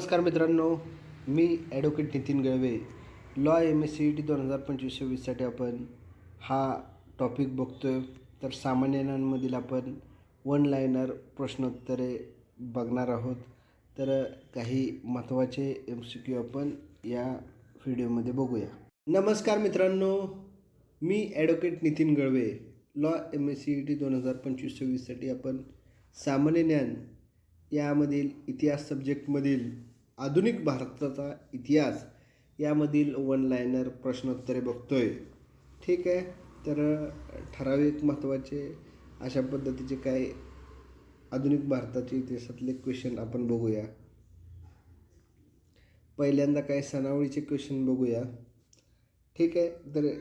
नमस्कार मित्रांनो मी advocate Nitin Galve. Law M S C E T दोन हजार पंचवीस सव्वीससाठी आपण हा टॉपिक बघतोय. तर सामान्य आपण वन लायनर प्रश्नोत्तरे बघणार आहोत. तर काही महत्त्वाचे एम सी क्यू आपण या व्हिडिओमध्ये बघूया. नमस्कार मित्रांनो मी advocate Nitin Galve. Law M S C E T दोन हजार पंचवीस सव्वीससाठी आपण सामान्य ज्ञान यामधील इतिहास सब्जेक्टमधील आधुनिक भारताचा इतिहास यामधील वन लायनर प्रश्नोत्तरे बघतोय. ठीक आहे? तर ठराविक महत्त्वाचे अशा पद्धतीचे काय आधुनिक भारताचे इतिहासातले क्वेश्चन आपण बघूया. पहिल्यांदा काय सणावळीचे क्वेश्चन बघूया. ठीक आहे? तर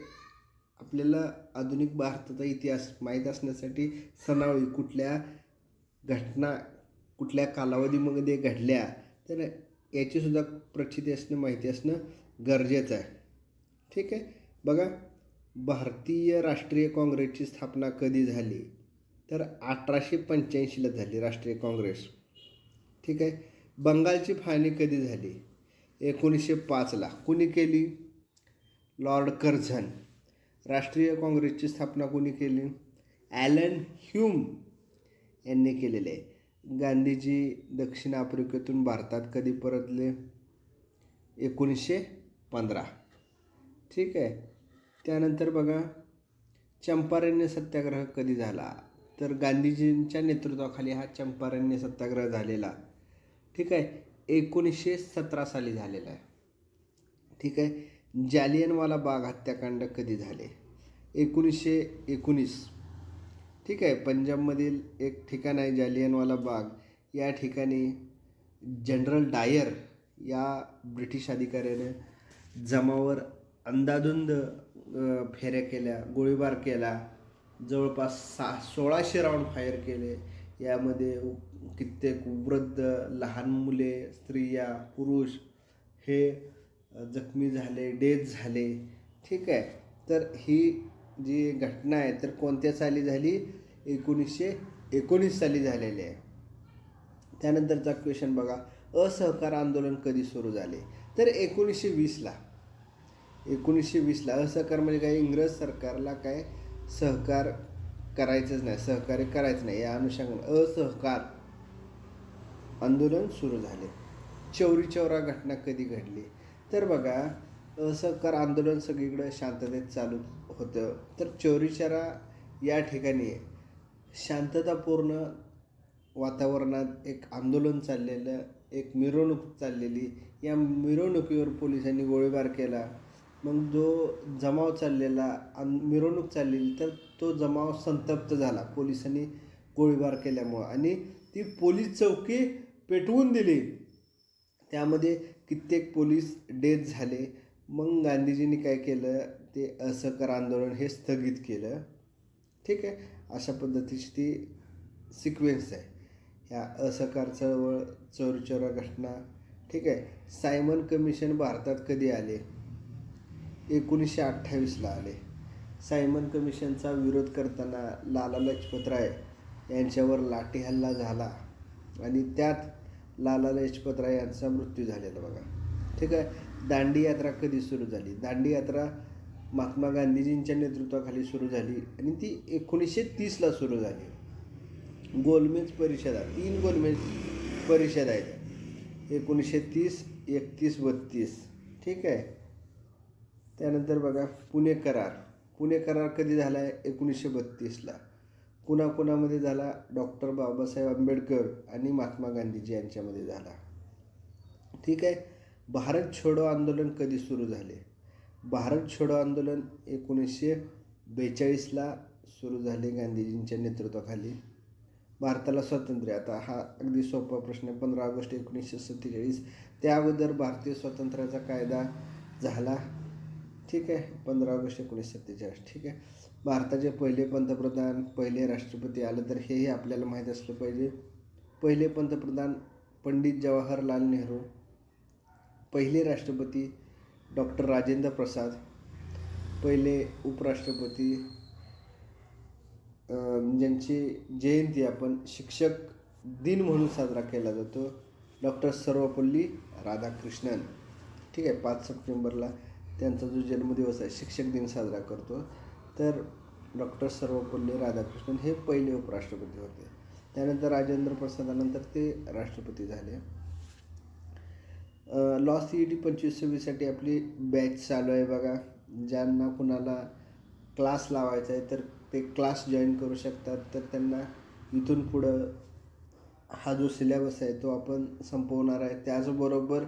आपल्याला आधुनिक भारताचा इतिहास माहीत असण्यासाठी सणावळी कुठल्या घटना कुठल्या कालावधीमध्ये घडल्या? तर याचीसुद्धा प्रचिती असणं माहिती असणं गरजेचं आहे. ठीक आहे? बघा भारतीय राष्ट्रीय काँग्रेसची स्थापना कधी झाली? तर अठराशे पंच्याऐंशीला झाली राष्ट्रीय काँग्रेस. ठीक आहे? बंगालची फाळणी कधी झाली? एकोणीसशे पाचला. कुणी केली? Lord Curzon. राष्ट्रीय काँग्रेसची स्थापना कोणी केली? ॲलन ह्यूम यांनी केलेले आहे. गांधीजी दक्षिण आफ्रिकेतून भारतात कधी परतले? एकोणीसशे पंधरा. ठीक आहे. त्यानंतर बघा चंपारण्य सत्याग्रह कधी झाला? तर गांधीजींच्या नेतृत्वाखाली हा चंपारण्य सत्याग्रह झालेला. ठीक आहे. एकोणीसशे सतरा साली झालेला आहे. ठीक आहे. जालियनवाला बाग हत्याकांड कधी झाले? एकोणीसशे एकोणीस. ठीक आहे पंजाबमधील एक ठिकाण आहे जालियनवाला बाग. या ठिकाणी जनरल डायर या ब्रिटिश अधिकाऱ्याने जमावर अंदाधुंद फेऱ्या केल्या गोळीबार केला जवळपास सा सोळाशे राऊंड फायर केले. यामध्ये उ- कित्येक वृद्ध लहान मुले स्त्रिया पुरुष हे जखमी झाले डेथ झाले. ठीक आहे तर ही जी घटना आहे तर कोणत्या साली झाली? एकोणीसशे एकोणीस साली झालेली आहे. त्यानंतरचा क्वेश्चन बघा. असहकार आंदोलन कधी सुरू झाले? तर एकोणीसशे वीसला एकोणीसशे वीसला असहकार म्हणजे काय? इंग्रज सरकारला काय सहकार करायचंच नाही. सहकार्य करायचं नाही. या अनुषंगाने असहकार आंदोलन सुरू झाले. चौरी चौरा घटना कधी घडली? तर बघा असहकार आंदोलन सगळीकडं शांततेत चालू होतं. तर चौरी या ठिकाणी शांततापूर्ण वातावरणात एक आंदोलन चाललेलं एक मिरवणूक चाललेली. या मिरवणुकीवर पोलिसांनी गोळीबार केला. मग जो जमाव चाललेला अन मिरवणूक चाललेली तर तो जमाव संतप्त झाला. पोलिसांनी गोळीबार केल्यामुळं. आणि ती पोलीस चौकी पेटवून दिली. त्यामध्ये कित्येक पोलीस डेथ झाले. मग गांधीजींनी काय केलं? ते असहकार आंदोलन हे स्थगित केलं. ठीक आहे? अशा पद्धतीची ती सिक्वेन्स आहे. ह्या असहकार चळवळ चोरचोरा घटना ठीक आहे? सायमन कमिशन भारतात कधी आले? एकोणीसशे अठ्ठावीसला आले. सायमन कमिशनचा विरोध करताना लाला लजपत राय यांच्यावर लाठी हल्ला झाला आणि त्यात लाला लजपत राय यांचा मृत्यू झालेला बघा. ठीक आहे? दांडी यात्रा कधी सुरू झाली? दांडी यात्रा महात्मा गांधीजींच्या नेतृत्वाखाली सुरू झाली आणि ती एकोणीसशे तीसला सुरू झाली. गोलमेज परिषदा तीन गोलमेज परिषद आहेत. एकोणीसशे तीस एकतीस बत्तीस. ठीक आहे? त्यानंतर बघा पुणे करार. पुणे करार कधी झाला आहे एकोणीसशे बत्तीसला. कुणाकुणामध्ये झाला? डॉक्टर बाबासाहेब आंबेडकर आणि महात्मा गांधीजी यांच्यामध्ये झाला. ठीक आहे? भारत छोडो आंदोलन कधी सुरू झाले? भारत छोडो आंदोलन एकोणीसशे बेचाळीसला सुरू झाले गांधीजींच्या नेतृत्वाखाली. भारताला स्वातंत्र्य. आता हा अगदी सोपा प्रश्न आहे. पंधरा ऑगस्ट एकोणीसशे सत्तेचाळीस. त्या अगोदर भारतीय स्वातंत्र्याचा कायदा झाला. ठीक आहे. पंधरा ऑगस्ट एकोणीसशे सत्तेचाळीस. ठीक आहे. भारताचे पहिले पंतप्रधान पहिले राष्ट्रपती आलं तर हेही आपल्याला माहीत असलं पाहिजे. पहिले पंतप्रधान पंडित जवाहरलाल नेहरू पहिले राष्ट्रपती डॉक्टर राजेंद्र प्रसाद पहिले उपराष्ट्रपती ज्यांची जयंती आपण शिक्षक दिन म्हणून साजरा केला जातो डॉक्टर सर्वपल्ली राधाकृष्णन. ठीक आहे पाच सप्टेंबरला त्यांचा जो जन्मदिवस आहे शिक्षक दिन साजरा करतो. तर डॉक्टर सर्वपल्ली राधाकृष्णन हे पहिले उपराष्ट्रपती होते. त्यानंतर राजेंद्र प्रसादानंतर ते राष्ट्रपती झाले. लॉ सी ई टी पंचवीस सव्वीससाठी आपली बॅच चालू आहे बघा. ज्यांना कुणाला क्लास लावायचा आहे तर ते क्लास जॉईन करू शकतात. तर त्यांना इथून पुढं हा जो सिलेबस आहे तो आपण संपवणार आहे. त्याचबरोबर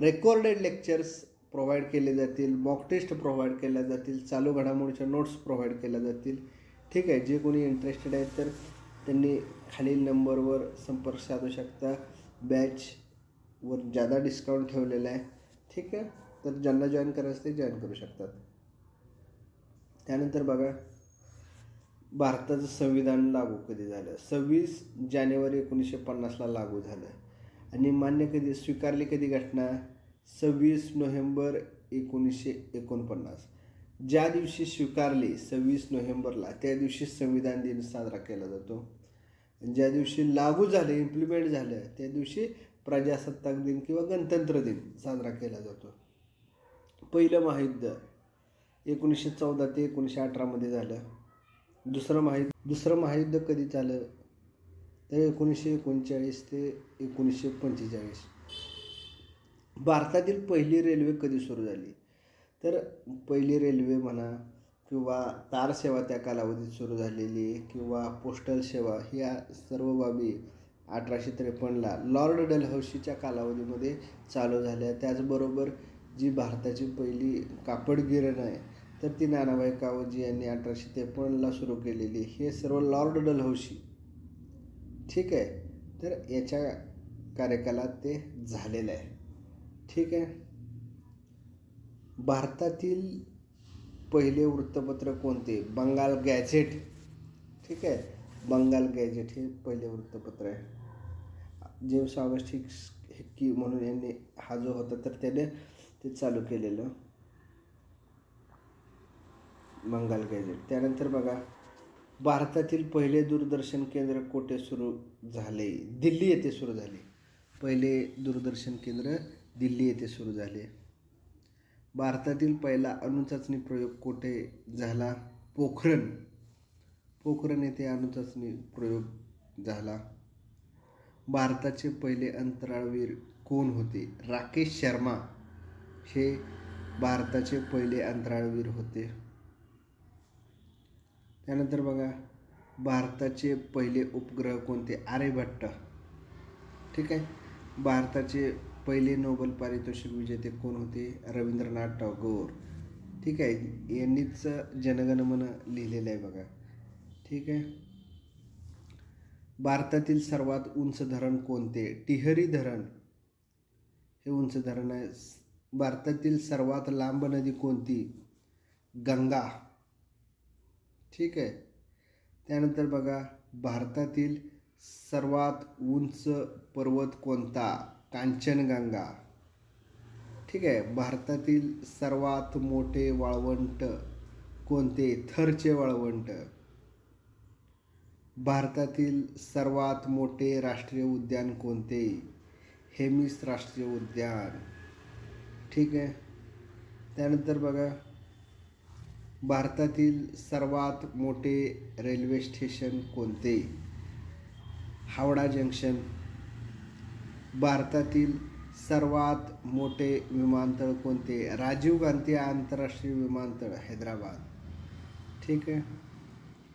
रेकॉर्डेड लेक्चर्स प्रोव्हाइड केले जातील मॉक टेस्ट प्रोव्हाइड केल्या जातील चालू घडामोडीच्या नोट्स प्रोव्हाइड केल्या जातील. ठीक आहे जे कोणी इंटरेस्टेड आहेत तर त्यांनी खालील नंबरवर संपर्क साधू शकता. बॅच वर जादा डिस्काउंट ठेवलेला आहे ठीक आहे? तर ज्यांना जॉईन करायचं ते जॉईन करू शकतात. त्यानंतर बघा भारताचं संविधान लागू कधी झालं? सव्वीस जानेवारी एकोणीसशे पन्नासला लागू झालं. आणि मान्य कधी स्वीकारली कधी घटना? सव्वीस नोव्हेंबर एकोणीसशे एकोणपन्नास. ज्या दिवशी स्वीकारली सव्वीस नोव्हेंबरला त्या दिवशी संविधान दिन साजरा केला जातो. ज्या दिवशी लागू झालं इम्प्लिमेंट झालं त्या दिवशी प्रजासत्ताक दिन किंवा गणतंत्र दिन साजरा केला जातो. पहिलं महायुद्ध एकोणीसशे चौदा ते एकोणीसशे अठरामध्ये झालं. दुसरं महायुद्ध दुसरं महायुद्ध कधी झालं तर एकोणीसशे एकोणचाळीस ते एकोणीसशे पंचेचाळीस. भारतातील पहिली रेल्वे कधी सुरू झाली? तर पहिली रेल्वे म्हणा किंवा तार सेवा त्या कालावधीत सुरू झालेली किंवा पोस्टल सेवा ह्या सर्व बाबी अठराशे त्रेपन्नला लॉर्ड डलहौशीच्या कालावधीमध्ये चालू झाल्या. त्याचबरोबर जी भारताची पहिली कापड गिरण आहे तर ती नानाबाई कावजी यांनी अठराशे त्रेपन्नला सुरू केलेली. हे सर्व लॉर्ड डलहौशी. ठीक आहे? तर याच्या कार्यकालात ते झालेलं आहे. ठीक आहे? भारतातील पहिले वृत्तपत्र कोणते? बंगाल गॅझेट. ठीक आहे? बंगाल गॅझेट हे पहिले वृत्तपत्र आहे. जेम्स ऑगस्ट हिक्स हिक्की म्हणून यांनी हा जो होता तर त्याने ते चालू केलेलं. बंगाल गॅजेट त्यानंतर बघा भारतातील पहिले दूरदर्शन केंद्र कोठे सुरू झाले? दिल्ली येथे सुरू झाले. पहिले दूरदर्शन केंद्र दिल्ली येथे सुरू झाले. भारतातील पहिला अणुचाचणी प्रयोग कोठे झाला? पोखरण. पोखरण येथे अणुचाचणी प्रयोग झाला. भारताचे पहिले अंतराळवीर कोण होते? राकेश शर्मा हे भारताचे पहिले अंतराळवीर होते. त्यानंतर बघा भारताचे पहिले उपग्रह कोणते? आर्यभट्ट ठीक आहे? भारताचे पहिले नोबेल पारितोषिक विजेते कोण होते? रवींद्रनाथ टागोर. ठीक आहे? यांनीच जनगणमन लिहिलेलं आहे बघा. ठीक आहे? भारतातील सर्वात उंच धरण कोणते? टिहरी धरण. हे उंच धरण आहे. भारतातील सर्वात लांब नदी कोणती? गंगा. ठीक आहे. त्यानंतर बघा भारतातील सर्वात उंच पर्वत कोणता? कांचनगंगा. ठीक आहे. भारतातील सर्वात मोठे वाळवंट कोणते? थरचे वाळवंट. भारतातील सर्वात मोठे राष्ट्रीय उद्यान कोणते? हेमिस राष्ट्रीय उद्यान. ठीक आहे? त्यानंतर बघा. भारतातील सर्वात मोठे रेल्वे स्टेशन कोणते? हावडा जंक्शन. भारतातील सर्वात मोठे विमानतळ कोणते? राजीव गांधी आंतरराष्ट्रीय विमानतळ हैदराबाद. ठीक आहे?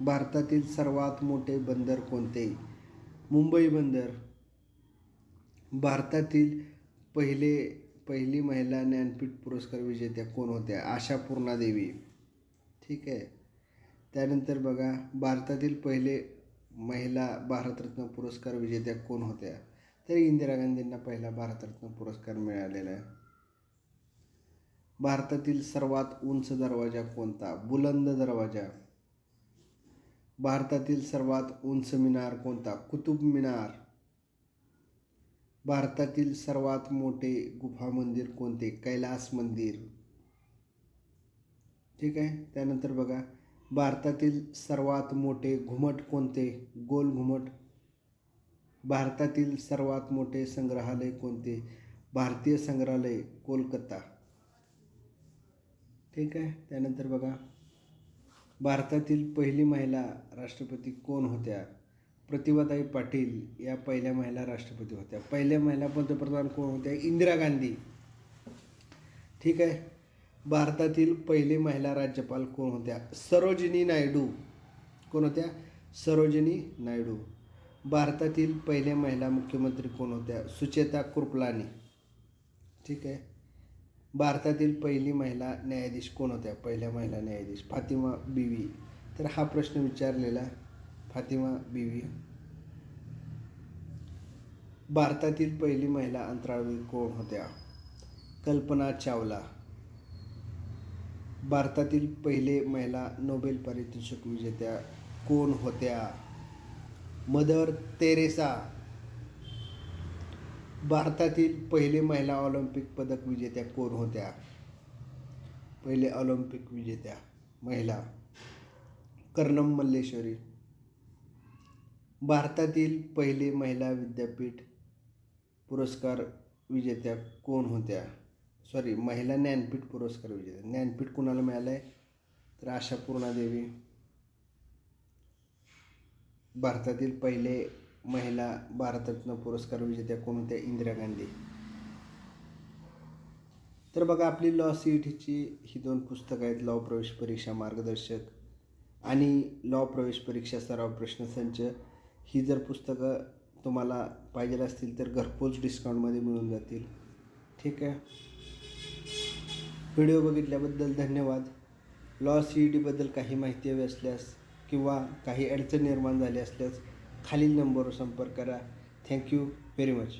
भारतातील सर्वात मोठे बंदर कोणते? मुंबई बंदर. भारतातील पहिले पहिली महिला ज्ञानपीठ पुरस्कार विजेत्या कोण होत्या? आशा पूर्णादेवी. ठीक आहे. त्यानंतर बघा भारतातील पहिले महिला भारतरत्न पुरस्कार विजेत्या कोण होत्या? तर इंदिरा गांधींना पहिला भारतरत्न पुरस्कार मिळालेला आहे. भारतातील सर्वात उंच दरवाजा कोणता? बुलंद दरवाजा. भारतातील सर्वात उंच मिनार कोणता? कुतुब मिनार. भारतातील सर्वात मोठे गुफा मंदिर कोणते? कैलास मंदिर. ठीक आहे? त्यानंतर बघा. भारतातील सर्वात मोठे घुमट कोणते? गोल घुमट. भारतातील सर्वात मोठे संग्रहालय कोणते? भारतीय संग्रहालय कोलकाता. ठीक आहे? त्यानंतर बघा. भारतातील पहिली महिला राष्ट्रपती कोण होत्या? प्रतिभाताई पाटील या पहिल्या महिला राष्ट्रपती होत्या. पहिल्या महिला पंतप्रधान कोण होत्या? इंदिरा गांधी. ठीक आहे? भारतातील पहिली महिला राज्यपाल कोण होत्या? सरोजिनी नायडू. कोण होत्या? सरोजिनी नायडू. भारतातील पहिल्या महिला मुख्यमंत्री कोण होत्या? सुचेता कृपलानी ठीक आहे? भारतातील पहिली महिला न्यायाधीश कोण होत्या? पहिल्या महिला न्यायाधीश फातिमा बीवी. तर हा प्रश्न विचारलेला फातिमा बीवी. भारतातील पहिली महिला अंतराळवीर कोण होत्या? कल्पना चावला. भारतातील पहिले महिला नोबेल पारितोषिक विजेत्या कोण होत्या? मदर तेरेसा भारतातील पहिले महिला ऑलिम्पिक पदक विजेत्या कोण होत्या? पहिले ऑलिम्पिक विजेत्या महिला कर्णम मल्लेश्वरी. भारतातील पहिले महिला विद्यापीठ पुरस्कार विजेत्या कोण होत्या? सॉरी महिला ज्ञानपीठ पुरस्कार विजेत्या. ज्ञानपीठ कुणाला मिळालं आहे तर आशा पूर्णादेवी. भारतातील पहिले महिला भारतरत्न पुरस्कार विजेत्या कोण होत्या इंदिरा गांधी. तर बघा आपली लॉ सी ई टीची ही दोन पुस्तकं आहेत लॉ प्रवेश परीक्षा मार्गदर्शक आणि लॉ प्रवेश परीक्षा सराव प्रश्नसंच ही जर पुस्तकं तुम्हाला पाहिजे असतील तर घरपोच डिस्काउंटमध्ये मिळून जातील. ठीक आहे? व्हिडिओ बघितल्याबद्दल धन्यवाद. लॉ सी ई टीबद्दल काही माहिती हवी असल्यास किंवा काही अडचण निर्माण झाली असल्यास खालील नंबरवर संपर्क करा थँक्यू व्हेरी मच